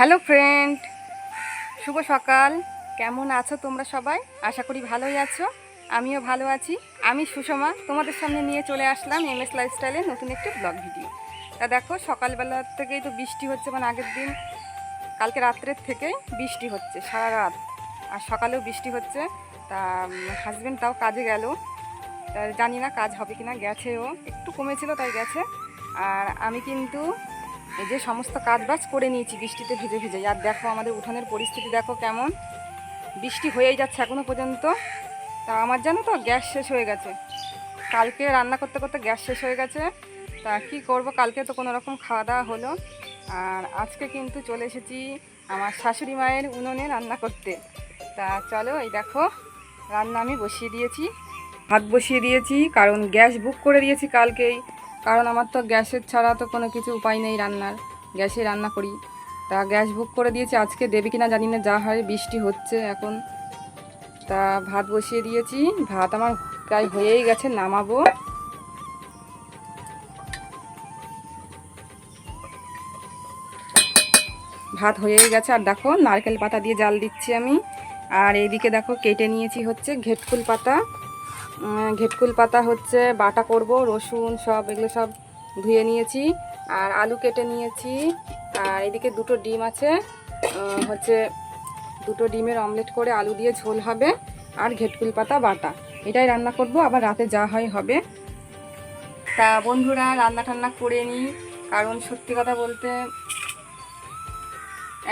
Hello friend, শুভ সকাল। কেমন আছো তোমরা সবাই? আশা করি ভালোই আছো। আমিও ভালো আছি। আমি সুষমা, তোমাদের সামনে নিয়ে চলে আসলাম এম এস লাইফস্টাইলে নতুন একটি ব্লগ ভিডিও তা দেখো, সকালবেলা থেকেই তো বৃষ্টি হচ্ছে মানে আগের দিন, কালকে রাত্রের থেকেই বৃষ্টি হচ্ছে, সারা রাত। আর সকালেও বৃষ্টি হচ্ছে। তা হাজব্যান্ড তাও কাজে গেল। তা জানি না কাজ হবে কি না গেছেও। একটু কমেছিল, তাই গেছে। আর আমি কিন্তু এই যে সমস্ত কাজ বাজ করে নিয়েছি, বৃষ্টিতে ভিজে ভিজে। আর দেখো আমাদের উঠানের পরিস্থিতি দেখো কেমন। বৃষ্টি হয়েই যাচ্ছে এখনও পর্যন্ত। তা আমার জানো তো, গ্যাস শেষ হয়ে গেছে। কালকে রান্না করতে করতে গ্যাস শেষ হয়ে গেছে। তা কি করব, কালকে তো কোনো রকম খাওয়া দাওয়া হলো। আর আজকে কিন্তু চলে এসেছি আমার শাশুড়ি মায়ের উনুনে রান্না করতে। তা চলো, এই দেখো, রান্না আমি বসিয়ে দিয়েছি। ভাত বসিয়ে দিয়েছি, কারণ গ্যাস বুক করে দিয়েছি কালকেই। কারণ আমার তো গ্যাসের ছাড়া তো কোনো কিছু উপায় নেই রান্নার। গ্যাসে রান্না করি। তা গ্যাস বুক করে দিয়েছি, আজকে দেবে কিনা জানি না, যা হয় বৃষ্টি হচ্ছে এখন। তা ভাত বসিয়ে দিয়েছি, ভাত আমার প্রায় হয়েই গেছে, নামাবো। ভাত হয়েই গেছে, আর দেখো নারকেল পাতা দিয়ে জাল দিচ্ছি আমি। আর এইদিকে দেখো কেটে নিয়েছি হচ্ছে ঘেটকুল পাতা। ঘেটকুল পাতা হচ্ছে, বাটা করব, রসুন সব, এগুলো সব ধুয়ে নিয়েছি, আর আলু কেটে নিয়েছি, আর এদিকে দুটো ডিম আছে হচ্ছে দুটো ডিমের অমলেট করে আলু দিয়ে ঝোল হবে, আর ঘেটকুল পাতা, বাটা। এটাই রান্না করব, আবার রাতে যা হয় হবে। তা বন্ধুরা, রান্না টান্না করে নিই, কারণ সত্যি কথা বলতে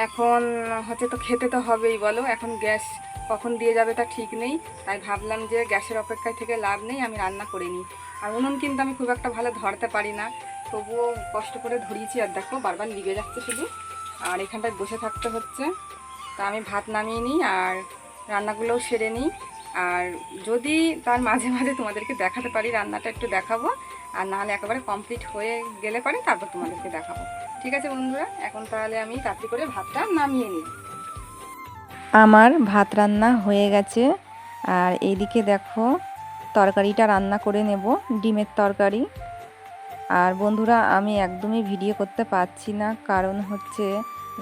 এখন হচ্ছে তো খেতে তো হবেই, বলো। এখন গ্যাস কখন দিয়ে যাবে তা ঠিক নেই। তাই ভাবলাম যে গ্যাসের অপেক্ষায় থেকে লাভ নেই, আমি রান্না করে নিই। আর উনুন কিন্তু আমি খুব একটা ভালো ধরতে পারি না। তবুও কষ্ট করে ধরিয়েছি, আর দেখো বারবার লিগে যাচ্ছে শুধু। আর এখানটায় বসে থাকতে হচ্ছে। তা আমি ভাত নামিয়ে নিই আর রান্নাগুলোও সেরে নিই। আর যদি তার মাঝে মাঝে তোমাদেরকে দেখাতে পারি, রান্নাটা একটু দেখাবো। আর নাহলে একেবারে কমপ্লিট হয়ে গেলে পারে তারপর তোমাদেরকে দেখাবো। ঠিক আছে বন্ধুরা, এখন তাহলে আমি তাড়াতাড়ি করে ভাতটা নামিয়ে নিই। আমার ভাত রান্না হয়ে গেছে, আর এইদিকে দেখো তরকারিটা রান্না করে নেব, ডিমের তরকারি। আর বন্ধুরা, আমি একদমই ভিডিও করতে পারছি না, কারণ হচ্ছে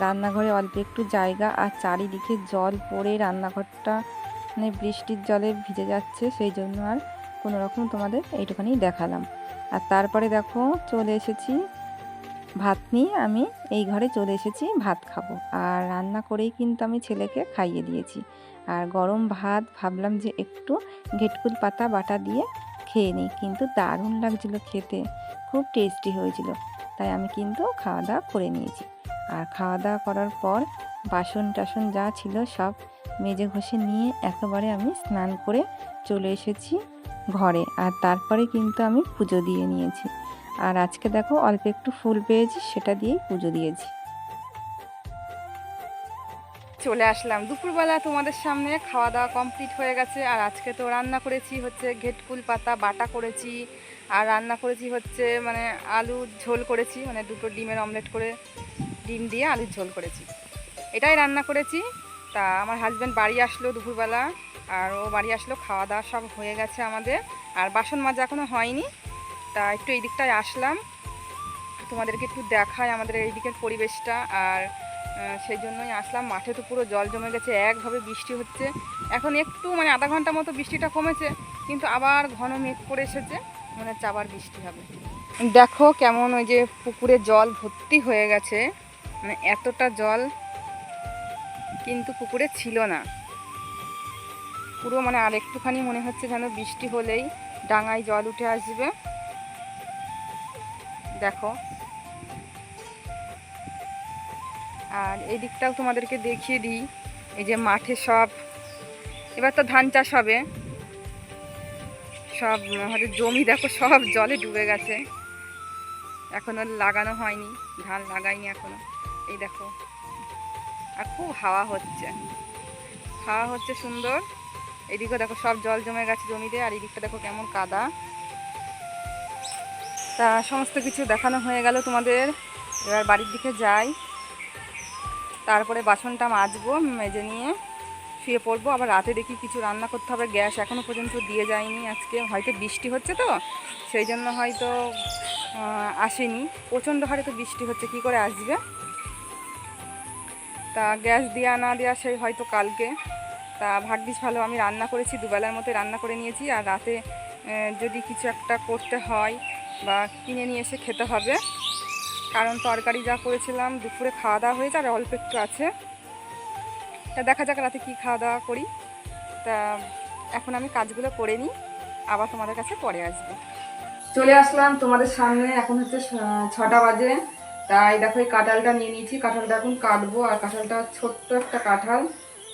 রান্নাঘরে অল্প একটু জায়গা আর চারিদিকে জল পড়ে রান্নাঘরটা মানে বৃষ্টির জলে ভিজে যাচ্ছে, সেই জন্য আর কোনো রকম তোমাদের এইটুখানি দেখালাম। আর তারপরে দেখো চলে এসেছি ভাত নিয়ে আমি এই ঘরে চলে এসেছি, ভাত খাব। আর রান্না করেই কিন্তু আমি ছেলেকে খাইয়ে দিয়েছি। আর গরম ভাত ভাবলাম যে একটু ঘেটকুল পাতা, বাটা দিয়ে খেয়ে নিই, কিন্তু দারুণ লাগছিল খেতে। খুব টেস্টি হয়েছিল। তাই আমি কিন্তু খাওয়া দাওয়া করে নিয়েছি। আর খাওয়া দাওয়া করার পর বাসন টাসন যা ছিল সব মেজে ঘষে নিয়ে একেবারে আমি স্নান করে চলে এসেছি ঘরে। আর তারপরে কিন্তু আমি পুজো দিয়ে নিয়েছি। আর আজকে দেখো অল্প একটু ফুল পেয়েছি, সেটা দিয়েই পুজো দিয়েছি। চলে আসলাম। দুপুরবেলা তোমাদের সামনে খাওয়া দাওয়া কমপ্লিট হয়ে গেছে, আর আজকে তো রান্না করেছি হচ্ছে ঘেটকুল পাতা, বাটা করেছি, আর রান্না করেছি হচ্ছে মানে আলুর ঝোল করেছি মানে দুটো ডিমের অমলেট করে ডিম দিয়ে আলুর ঝোল করেছি। এটাই রান্না করেছি। তা আমার হাজব্যান্ড বাড়ি আসলো দুপুরবেলা, আর ও বাড়ি আসলো খাওয়া দাওয়া সব হয়ে গেছে আমাদের, আর বাসন মাজা এখনও হয়নি। তা একটু এই দিকটায় আসলাম। তোমাদেরকে একটু দেখায় আমাদের এই দিকের পরিবেশটা। আর সেই জন্যই আসলাম। মাঠে তো পুরো জল জমে গেছে, একভাবে বৃষ্টি হচ্ছে। এখন একটু মানে আধা ঘণ্টা মতো বৃষ্টিটা কমেছে, কিন্তু আবার ঘন মেঘ করে এসেছে, মনে হচ্ছে আবার বৃষ্টি হবে। দেখো কেমন ওই যে পুকুরে জল ভর্তি হয়ে গেছে। মানে এতটা জল কিন্তু পুকুরে ছিল না। পুরো মানে আর একটুখানি মনে হচ্ছে যেন বৃষ্টি হলেই ডাঙায় জল উঠে আসবে। দেখো। আর এই দিকটাও তোমাদেরকে দেখিয়ে দিই, এই যে মাঠে সব, এবার তো ধান চাষ হবে। সব হয়তো জমি দেখো, সব জলে ডুবে গেছে। এখনও লাগানো হয়নি, ধান লাগাইনি এখনও। এই দেখো, আর খুব হাওয়া হচ্ছে। হাওয়া হচ্ছে সুন্দর। এদিকে দেখো সব জল জমে গেছে জমিতে, আর এদিকটা দেখো কেমন কাদা। তা সমস্ত কিছু দেখানো হয়ে গেল তোমাদের। এবার বাড়ির দিকে যাই। তারপরে বাসনটা মাজবো, মেজে নিয়ে শুয়ে পড়ব। আবার রাতে দেখি কিছু রান্না করতে হবে, গ্যাস এখনও পর্যন্ত দিয়ে যায়নি আজকে। হয়তো বৃষ্টি হচ্ছে তো, সেই জন্য হয়তো আসেনি। প্রচণ্ড হারে তো বৃষ্টি হচ্ছে, কি করে আসবে? তা গ্যাস দেওয়া না দেওয়া সেই হয়তো কালকে। তা ভাগ্যিস ভালো, আমি রান্না করেছি, দুবেলার মতো রান্না করে নিয়েছি। আর রাতে যদি কিছু একটা করতে হয় বা কিনে নিয়ে এসে খেতে হবে। কারণ তরকারি যা করেছিলাম, দুপুরে খাওয়া দাওয়া হয়েছে আর অল্প একটু আছে। তা দেখা যাক রাতে কী খাওয়া দাওয়া করি। তা এখন আমি কাজগুলো করে নিই, আবার তোমাদের কাছে পরে আসব। চলে আসলাম তোমাদের সামনে, এখন হচ্ছে ছটা বাজে। তাই দেখো এই কাঁঠালটা নিয়ে নিয়েছি। কাঁঠালটা এখন কাটবো, আর কাঁঠালটা ছোট্ট একটা কাঁঠাল।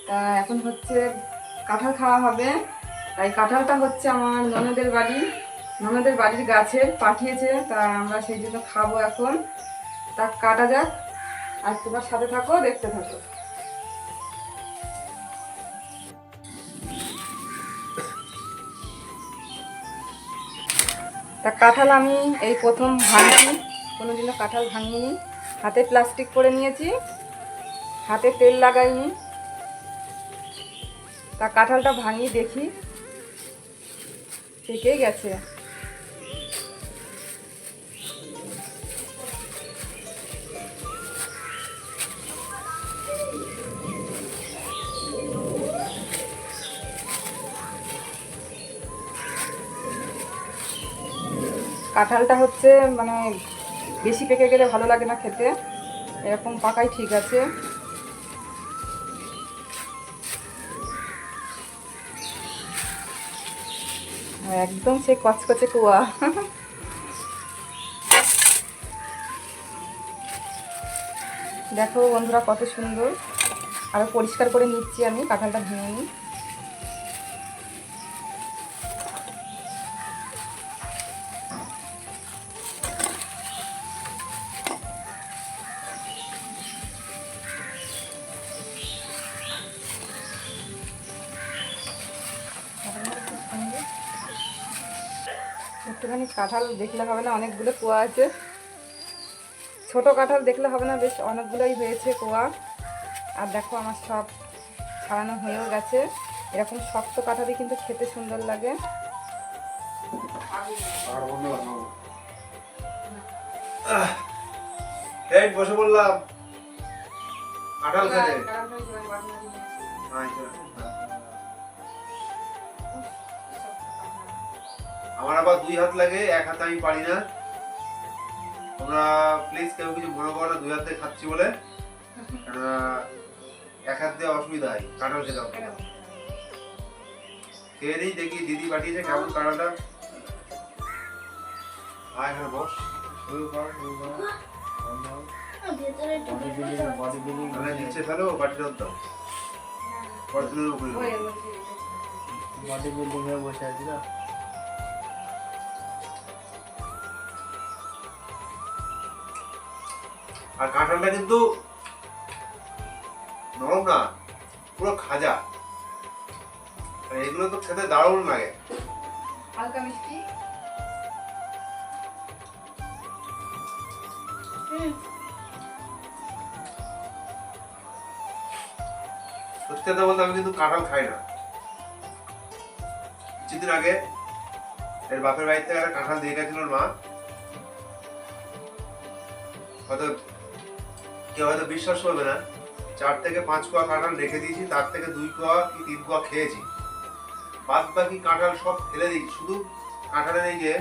তা এখন হচ্ছে কাঁঠাল খাওয়া হবে। তাই কাঁঠালটা হচ্ছে আমার ননদের বাড়ি। ননদের বাড়ির গাছে পাঠিয়েছে, তা আমরা সেই জন্য খাব এখন। তা কাটা যাক, আর তোমার সাথে থাকো, দেখতে থাকো। তা কাঁঠাল আমি এই প্রথম ভাঙছি, কোনোদিনও কাঁঠাল ভাঙিনি। হাতে প্লাস্টিক করে নিয়েছি, হাতে তেল লাগাইনি। তা কাঁঠালটা ভাঙি দেখি পেকেই গেছে। কাঁঠালটা হচ্ছে মানে বেশি পেকে গেলে ভালো লাগে না খেতে। এরকম পাকাই ঠিক আছে। একদম সে কচকচে কুয়া। দেখো বন্ধুরা কত সুন্দর। আরও পরিষ্কার করে নিচ্ছি আমি কাঁঠালটা ভেঙে নিই। একটুখানি কাঁঠাল দেখলে হবে না অনেকগুলো কোয়া আছে। ছোট কাঁঠাল দেখলে হবে না বেশ অনেকগুলোই হয়েছে কোয়া আর দেখো আমার সব ছাড়ানো হয়েও গেছে। এরকম শক্ত কাঁঠালই কিন্তু খেতে সুন্দর লাগে। বসে বললাম কাঁঠাল খেতে। আমার আবার দুই হাত লাগে এক হাতে আমি পারি না। তোমরা প্লিজ কেউ কিছু মনে করো না দুই হাতে খাচ্ছি বলে। এক হাত দিয়ে অসুবিধা হয় কাঁঠাল খেতে হবে। খেয়ে নিই দেখি দিদি পাঠিয়েছে কেমন কাঁঠালটা। আয় এখানে বস। শুরু কর শুরু কর। নিচে ফেলো বাটিটা দাও পরদিনের উপরে। দাও। বডি বিল্ডিং হয়ে বসে আছি না? আর কাঁঠালটা কিন্তু নরম না পুরো খাজা। আর এগুলো তো খেতে দারুণ লাগে। হালকা মিষ্টি। সত্যি কথা বলতে আমি কিন্তু কাঁঠাল খাই না। কিছুদিন আগে এর বাপের বাড়িতে একটা কাঁঠাল দিয়ে গেছিল মা। হয়তো কেউ হয়তো বিশ্বাস করবে না। চার থেকে পাঁচ কোয়া কাঁঠাল রেখে দিয়েছি, তার থেকে দুই কোয়া কি তিন কোয়া খেয়েছি। বাদ বাকি কাঁঠাল সব ফেলে দিয়েছি। শুধু কাঁঠালের এই যে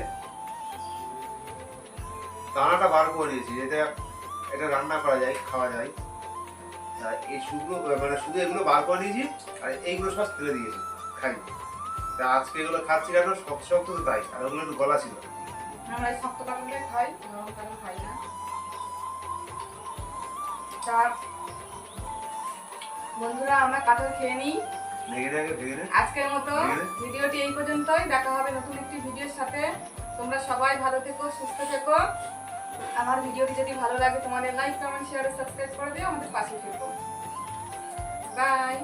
দানাটা বার করে দিয়েছি এটা এটা রান্না করা যায়, খাওয়া যায়। আর এই শুকনো মানে শুধু এগুলো বার করে নিয়েছি আর এইগুলো সব ফেলে দিয়েছি, খাই। তা আজকে এগুলো খাচ্ছি কেন? শক্ত শক্ত তো তাই, আর ওগুলো একটু গলা ছিল। আমরা শক্ত খাই খাই না। তা বন্ধুরা আমরা কাঁঠাল খেয়ে নিই। আজকের মতো ভিডিওটি এই পর্যন্তই। দেখা হবে নতুন একটি ভিডিওর সাথে। তোমরা সবাই ভালো থেকো সুস্থ থেকো। আমার ভিডিওটি যদি ভালো লাগে তোমাদের লাইক কমেন্ট শেয়ার সাবস্ক্রাইব করে দিও আমাদের পাশে থেকো। বাই